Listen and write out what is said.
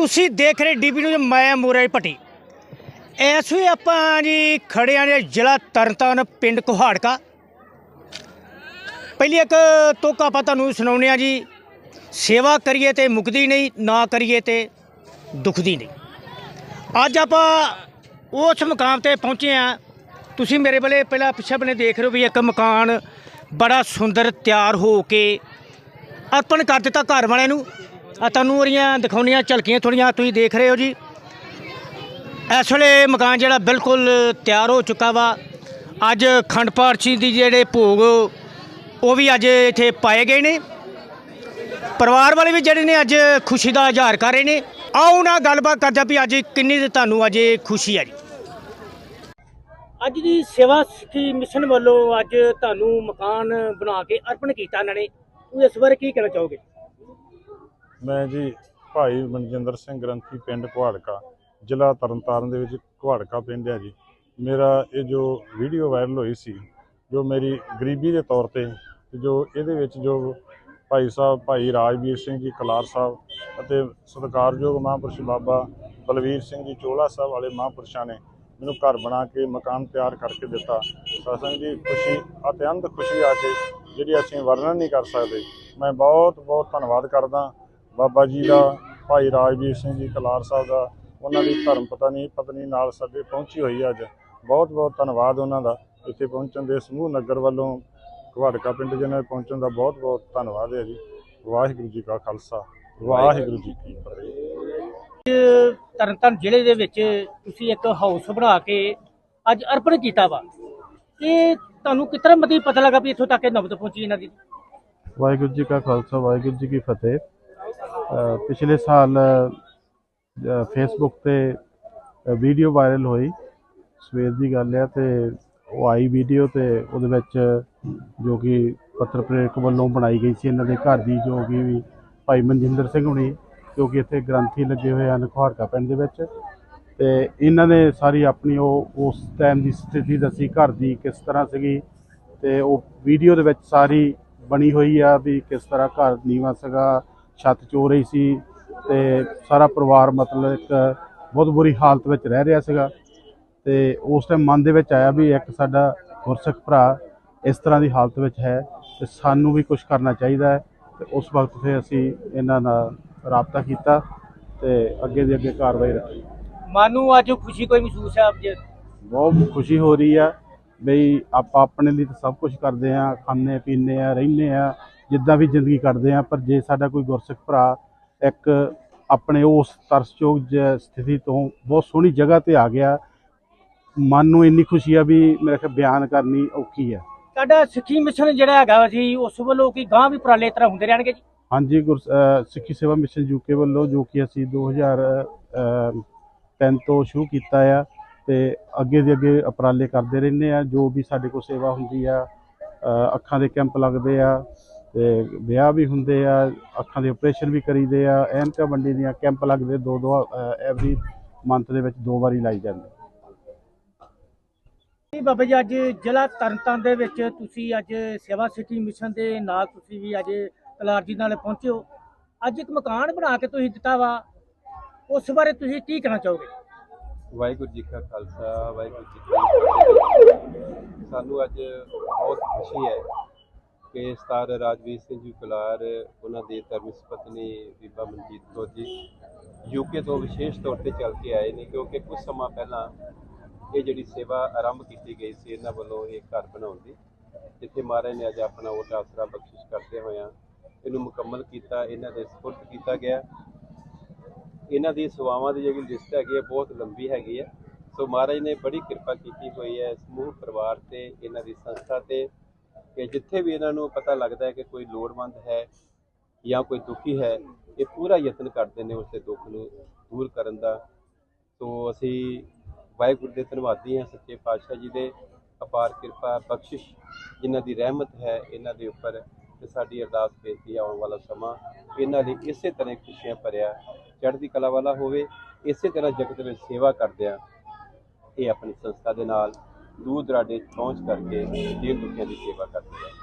ਤੁਸੀਂ ਦੇਖ ਰਹੇ ਡੀਬੀ ਨਿਊਜ਼, ਮੈਂ ਮੂਰੇ ਪੱਟੀ ਇਸ ਵੇ ਆਪਾਂ ਜੀ ਖੜੇ ਆਂ ਜੀ ਜ਼ਿਲ੍ਹਾ ਤਰਨਤਾਰਨ ਪਿੰਡ ਕੁਹਾੜਕਾ। ਪਹਿਲੀ ਇੱਕ ਤੋਕਾ ਆਪਾਂ ਤੁਹਾਨੂੰ ਸੁਣਾਉਂਦੇ ਆ ਜੀ, ਸੇਵਾ ਕਰੀਏ ਤੇ ਮੁਕਦੀ ਨਹੀਂ, ਨਾ ਕਰੀਏ ਤੇ ਦੁਖਦੀ ਨਹੀਂ। ਅੱਜ ਆਪਾਂ ਉਸ ਮਕਾਮ ਤੇ ਪਹੁੰਚੇ ਆ। ਤੁਸੀਂ ਮੇਰੇ ਵੱਲੇ ਪਹਿਲਾਂ ਪਿੱਛੇ ਬਨੇ ਦੇਖ ਰਹੇ ਹੋ ਵੀ ਇੱਕ ਮਕਾਨ ਬੜਾ ਸੁੰਦਰ ਤਿਆਰ ਹੋ ਕੇ ਅਰਪਣ ਕਰ ਦਿੱਤਾ ਘਰ ਵਾਲਿਆਂ ਨੂੰ। ਆ ਤੁਹਾਨੂੰ ਉਹਦੀਆਂ ਦਿਖਾਉਣੀਆਂ ਝਲਕੀਆਂ ਥੋੜੀਆਂ ਤੁਸੀਂ ਦੇਖ ਰਹੇ ਹੋ ਜੀ। ਇਸ ਵੇਲੇ ਮਕਾਨ ਜਿਹੜਾ ਬਿਲਕੁਲ ਤਿਆਰ ਹੋ ਚੁੱਕਾ ਵਾ। ਅੱਜ ਖੰਡ ਪਾਠੀ ਦੀ ਜਿਹੜੇ ਭੋਗ, ਉਹ ਵੀ ਅੱਜ ਇੱਥੇ ਪਾਏ ਗਏ ਨੇ। ਪਰਿਵਾਰ ਵਾਲੇ ਵੀ ਜਿਹੜੇ ਨੇ ਅੱਜ ਖੁਸ਼ੀ ਦਾ ਇਜ਼ਹਾਰ ਕਰ ਰਹੇ ਨੇ। ਆਓ ਨਾ ਗੱਲਬਾਤ ਕਰਦਾ ਵੀ ਅੱਜ ਕਿੰਨੀ ਦੀ ਤੁਹਾਨੂੰ ਅੱਜ ਖੁਸ਼ੀ ਹੈ ਜੀ। ਅੱਜ ਦੀ ਸੇਵਾ ਸਿੱਖੀ ਮਿਸ਼ਨ ਵੱਲੋਂ ਅੱਜ ਤੁਹਾਨੂੰ ਮਕਾਨ ਬਣਾ ਕੇ ਅਰਪਣ ਕੀਤਾ ਇਹਨਾਂ ਨੇ। ਉਹ ਇਸ ਬਾਰੇ ਕੀ ਕਹਿਣਾ ਚਾਹੋਗੇ? ਮੈਂ ਜੀ ਭਾਈ ਮਨਜਿੰਦਰ ਸਿੰਘ ਗ੍ਰੰਥੀ ਪਿੰਡ ਕੁਹਾੜਕਾ ਜ਼ਿਲ੍ਹਾ ਤਰਨਤਾਰਨ ਦੇ ਵਿੱਚ ਕੁਹਾੜਕਾ ਪਿੰਡ ਹੈ ਜੀ। ਮੇਰਾ ਇਹ ਜੋ ਵੀਡੀਓ ਵਾਇਰਲ ਹੋਈ ਸੀ, ਜੋ ਮੇਰੀ ਗਰੀਬੀ ਦੇ ਤੌਰ ਤੇ ਤੇ ਜੋ ਇਹਦੇ ਵਿੱਚ ਜੋ ਭਾਈ ਸਾਹਿਬ, ਭਾਈ ਰਾਜਵੀਰ ਸਿੰਘ ਜੀ, ਕਲਾਰ ਸਾਹਿਬ ਅਤੇ ਸਤਿਕਾਰਯੋਗ ਮਹਾਂਪੁਰਸ਼ ਬਾਬਾ ਬਲਵੀਰ ਸਿੰਘ ਜੀ, ਚੋਲਾ ਸਾਹਿਬ ਵਾਲੇ ਮਹਾਂਪੁਰਸ਼ਾਂ ਨੇ ਮੈਨੂੰ ਘਰ ਬਣਾ ਕੇ ਮਕਾਨ ਤਿਆਰ ਕਰਕੇ ਦਿੱਤਾ। ਸਤਸੰਗ ਦੀ ਖੁਸ਼ੀ, ਅਤਿਅੰਤ ਖੁਸ਼ੀ ਆ ਕੇ ਜਿਹੜੀ ਅਸੀਂ ਵਰਣਨ ਨਹੀਂ ਕਰ ਸਕਦੇ, ਮੈਂ ਬਹੁਤ ਬਹੁਤ ਧੰਨਵਾਦ ਕਰਦਾ। ਬਾਬਾ ਜੀ ਦਾ ਭਾਈ ਰਾਜਵੀਰ ਸਿੰਘ ਜੀ ਕਲਾਰ ਸਾਹਿਬ ਦਾ ਉਹਨਾਂ ਦੀ ਧਰਮ ਪਤਨੀ ਪਤਨੀ ਨਾਲ ਸਾਡੇ ਪਹੁੰਚੀ ਹੋਈ ਹੈ ਅੱਜ। ਬਹੁਤ ਬਹੁਤ ਧੰਨਵਾਦ ਉਹਨਾਂ ਦਾ। ਇੱਥੇ ਪਹੁੰਚਣ ਦੇ ਸਮੂਹ ਨਗਰ ਵੱਲੋਂ ਘਵਾੜਕਾ ਪਿੰਡ ਜਿਹਨਾਂ ਦੇ ਪਹੁੰਚਣ ਦਾ ਬਹੁਤ ਬਹੁਤ ਧੰਨਵਾਦ ਹੈ ਜੀ। ਵਾਹਿਗੁਰੂ ਜੀ ਕਾ ਖਾਲਸਾ। ਵਾਹਿਗੁਰੂ ਜੀ ਕੀ ਫਤਿਹ। ਤਰਨਤਾਰਨ ਜ਼ਿਲ੍ਹੇ ਦੇ ਵਿੱਚ ਤੁਸੀਂ ਇੱਕ ਹਾਊਸ ਬਣਾ ਕੇ ਅੱਜ ਅਰਪਣ ਕੀਤਾ ਵਾ। ਇਹ ਤੁਹਾਨੂੰ ਕਿਤਨਾ ਮਤੀ ਪਤਾ ਲੱਗਾ ਵੀ ਇੱਥੋਂ ਤੱਕ ਇਹ ਨਬਦ ਪਹੁੰਚੀ ਇਹਨਾਂ ਦੀ? ਵਾਹਿਗੁਰੂ ਜੀ ਕਾ ਖਾਲਸਾ ਵਾਹਿਗੁਰੂ ਜੀ ਕੀ ਫਤਿਹ। ਪਿਛਲੇ ਸਾਲ ਫੇਸਬੁੱਕ ਤੇ ਵੀਡੀਓ ਵਾਇਰਲ ਹੋਈ। ਸਵੇਰ ਦੀ ਗੱਲ ਹੈ ਤੇ ਉਹ ਆਈ ਵੀਡੀਓ ਤੇ ਉਹਦੇ ਵਿੱਚ ਜੋ ਕਿ ਪੱਤਰ ਪ੍ਰੇਰਕ ਵੱਲੋਂ ਬਣਾਈ ਗਈ ਸੀ ਇਹਨਾਂ ਦੇ ਘਰ ਦੀ, ਜੋ ਕਿ ਵੀ ਭਾਈ ਮਨਜਿੰਦਰ ਸਿੰਘ ਹੁਣੀ, ਜੋ ਕਿ ਇੱਥੇ ਗ੍ਰੰਥੀ ਲੱਗੇ ਹੋਏ ਹਨ ਖੁਹਾੜਕਾ ਪਿੰਡ ਦੇ ਵਿੱਚ। ਤੇ ਇਹਨਾਂ ਨੇ ਸਾਰੀ ਆਪਣੀ ਉਹ, ਉਸ ਟਾਈਮ ਦੀ ਸਥਿਤੀ ਦੱਸੀ, ਘਰ ਦੀ ਕਿਸ ਤਰ੍ਹਾਂ ਸੀਗੀ। ਤੇ ਉਹ ਵੀਡੀਓ ਦੇ ਵਿੱਚ ਸਾਰੀ ਬਣੀ ਹੋਈ ਆ ਵੀ ਕਿਸ ਤਰ੍ਹਾਂ ਘਰ ਨੀਵਾਂ ਸੀਗਾ ਛੱਤ ਚੋ ਰਹੀ ਸੀ ਤੇ ਸਾਰਾ ਪਰਿਵਾਰ ਮਤਲਬ ਇੱਕ ਬਹੁਤ ਬੁਰੀ ਹਾਲਤ ਵਿੱਚ ਰਹਿ ਰਿਹਾ ਸੀਗਾ। ਤੇ ਉਸ ਟਾਈਮ ਮਨ ਦੇ ਵਿੱਚ ਆਇਆ ਵੀ ਇੱਕ ਸਾਡਾ ਗੁਰਸਿੱਖ ਭਰਾ ਇਸ ਤਰ੍ਹਾਂ ਦੀ ਹਾਲਤ ਵਿੱਚ ਹੈ ਤੇ ਸਾਨੂੰ ਵੀ ਕੁਝ ਕਰਨਾ ਚਾਹੀਦਾ ਹੈ। ਤੇ ਉਸ ਵਕਤ ਫਿਰ ਅਸੀਂ ਇਹਨਾਂ ਨਾਲ ਰਾਬਤਾ ਕੀਤਾ ਤੇ ਅੱਗੇ ਦੀ ਅੱਗੇ ਕਾਰਵਾਈ ਰੱਖੀ। ਮਨ ਅੱਜ ਖੁਸ਼ੀ ਕੋਈ ਮਹਿਸੂਸ ਹੈ ਅੱਜ ਬਹੁਤ ਖੁਸ਼ੀ ਹੋ ਰਹੀ ਆ ਬਈ ਆਪਾਂ ਆਪਣੇ ਲਈ ਤਾਂ ਸਭ ਕੁਝ ਕਰਦੇ ਆ ਖਾਂਦੇ ਪੀਂਦੇ ਆ ਰਹਿੰਦੇ ਆ ਜਿੱਦਾਂ ਵੀ ਜ਼ਿੰਦਗੀ ਕੱਢਦੇ ਆ ਪਰ ਜੇ ਸਾਡਾ ਕੋਈ ਗੁਰਸਿੱਖ ਭਰਾ ਇੱਕ ਆਪਣੇ ਉਸ ਤਰਸਯੋਗ ਜ- ਸਥਿਤੀ ਤੋਂ ਬਹੁਤ ਸੋਹਣੀ ਜਗ੍ਹਾ ਤੇ ਆ ਗਿਆ ਮਨ ਨੂੰ ਇੰਨੀ ਖੁਸ਼ੀ ਆ ਵੀ ਮੇਰੇ ਖਿਆਲ ਬਿਆਨ ਕਰਨੀ ਔਖੀ ਆ। ਸਾਡਾ ਸਿੱਖੀ ਮਿਸ਼ਨ ਜਿਹੜਾ ਹੈਗਾ ਸੀ ਉਸ ਵੱਲੋਂ ਕੀ ਗਾਂ ਵੀ ਉਪਰਾਲੇ ਇਸ ਤਰ੍ਹਾਂ ਹੁੰਦੇ ਰਹਿਣਗੇ ਜੀ? ਹਾਂਜੀ ਸਿੱਖੀ ਸੇਵਾ ਮਿਸ਼ਨ ਯੂਕੇ ਵੱਲੋਂ ਜੋ ਕਿ ਅਸੀਂ 2003 ਤੋਂ ਸ਼ੁਰੂ ਕੀਤਾ ਆ ਤੇ ਅੱਗੇ ਦੇ ਅੱਗੇ ਉਪਰਾਲੇ ਕਰਦੇ ਰਹਿੰਦੇ ਆ ਜੋ ਵੀ ਸਾਡੇ ਕੋਲ ਸੇਵਾ ਹੁੰਦੀ ਆ ਅੱਖਾਂ ਦੇ ਕੈਂਪ ਲੱਗਦੇ ਆ ਤੇ ਵਿਆਹ ਵੀ ਹੁੰਦੇ ਆ ਅੱਖਾਂ ਦੇ ਆਪਰੇਸ਼ਨ ਵੀ ਕਰੀਦੇ ਆ ਐਨਕਾਂ ਵੰਡੀ ਦੀਆਂ ਕੈਂਪ ਲੱਗਦੇ ਦੋ ਦੋ ਐਵਰੀ ਮੰਥ ਦੇ ਵਿੱਚ ਦੋ ਵਾਰੀ ਲਾਈ ਜਾਂਦੇ। ਜੀ ਬਾਬਾ ਜੀ ਅੱਜ ਜ਼ਿਲ੍ਹਾ ਤਰਨਤਾਰਨ ਦੇ ਵਿੱਚ ਤੁਸੀਂ ਅੱਜ ਸੇਵਾ ਸਿੱਖੀ ਮਿਸ਼ਨ ਦੇ ਨਾਲ ਤੁਸੀਂ ਵੀ ਅੱਜ ਕਲਾਰ ਜੀ ਨਾਲ ਪਹੁੰਚੇ ਹੋ। ਅੱਜ ਇੱਕ ਮਕਾਨ ਬਣਾ ਕੇ ਤੁਸੀਂ ਦਿੱਤਾ ਵਾ ਉਸ ਬਾਰੇ ਤੁਸੀਂ ਕੀ ਕਹਿਣਾ ਚਾਹੋਗੇ? ਵਾਹਿਗੁਰੂ ਜੀ ਕਾ ਖਾਲਸਾ ਵਾਹਿਗੁਰੂ ਜੀ ਕੀ ਫਤਿਹ। ਸਾਨੂੰ ਅੱਜ ਬਹੁਤ ਖੁਸ਼ੀ ਹੈ ਕਿ ਸਤਾਰ ਰਾਜਵੀਰ ਸਿੰਘ ਜੀ ਕੁਲਾਰ, ਉਹਨਾਂ ਦੀ ਧਰਮ ਪਤਨੀ ਬੀਬਾ ਮਨਜੀਤ ਕੌਰ ਜੀ ਯੂਕੇ ਤੋਂ ਵਿਸ਼ੇਸ਼ ਤੌਰ ਤੇ ਚੱਲ ਕੇ ਆਏ ਨੇ ਕਿਉਂਕਿ ਕੁਝ ਸਮਾਂ ਪਹਿਲਾਂ ਇਹ ਜਿਹੜੀ ਸੇਵਾ ਆਰੰਭ ਕੀਤੀ ਗਈ ਸੀ ਇਹਨਾਂ ਵੱਲੋਂ ਇਹ ਘਰ ਬਣਾਉਣ ਦੀ। ਜਿੱਥੇ ਮਹਾਰਾਜ ਨੇ ਅੱਜ ਆਪਣਾ ਉਹ ਆਸਰਾ ਬਖਸ਼ਿਸ਼ ਕਰਦੇ ਹੋਇਆਂ ਇਹਨੂੰ ਮੁਕੰਮਲ ਕੀਤਾ, ਇਹਨਾਂ ਦੇ ਸਪੁਰਦ ਕੀਤਾ ਗਿਆ। ਇਹਨਾਂ ਦੀ ਸੇਵਾਵਾਂ ਦੀ ਜਿਹੜੀ ਲਿਸਟ ਹੈਗੀ ਹੈ, ਬਹੁਤ ਲੰਬੀ ਹੈਗੀ ਹੈ। ਸੋ ਮਹਾਰਾਜ ਨੇ ਬੜੀ ਕਿਰਪਾ ਕੀਤੀ ਹੋਈ ਹੈ ਸਮੂਹ ਪਰਿਵਾਰ ਤੇ, ਇਹਨਾਂ ਦੀ ਸੰਸਥਾ ਤੇ ਕਿ ਜਿੱਥੇ ਵੀ ਇਹਨਾਂ ਨੂੰ ਪਤਾ ਲੱਗਦਾ ਹੈ ਕਿ ਕੋਈ ਲੋੜਵੰਦ ਹੈ ਜਾਂ ਕੋਈ ਦੁਖੀ ਹੈ, ਇਹ ਪੂਰਾ ਯਤਨ ਕਰਦੇ ਨੇ ਉਸੇ ਦੁੱਖ ਨੂੰ ਦੂਰ ਕਰਨ ਦਾ। ਸੋ ਅਸੀਂ ਵਾਹਿਗੁਰੂ ਦੇ ਧੰਨਵਾਦੀ ਹਾਂ, ਸੱਚੇ ਪਾਤਸ਼ਾਹ ਜੀ ਦੇ ਅਪਾਰ ਕਿਰਪਾ, ਬਖਸ਼ਿਸ਼ ਜਿਨ੍ਹਾਂ ਦੀ ਰਹਿਮਤ ਹੈ, ਇਹਨਾਂ ਦੇ ਉੱਪਰ ਤੇ ਸਾਡੀ ਅਰਦਾਸ ਬੇਨਤੀ ਆਉਣ ਵਾਲਾ ਸਮਾਂ ਇਹਨਾਂ ਲਈ ਇਸੇ ਤਰ੍ਹਾਂ ਖੁਸ਼ੀਆਂ ਭਰਿਆ, ਚੜ੍ਹਦੀ ਕਲਾ ਵਾਲਾ ਹੋਵੇ, ਇਸੇ ਤਰ੍ਹਾਂ ਜਗਤ ਵਿੱਚ ਸੇਵਾ ਕਰਦਿਆਂ ਇਹ ਆਪਣੀ ਸੰਸਥਾ ਦੇ ਨਾਲ ਦੂਰ ਦਰਾਡੇ ਪਹੁੰਚ ਕਰਕੇ ਦੀਨ ਦੁਖੀਆਂ ਦੀ ਸੇਵਾ ਕਰਦੇ ਹੈ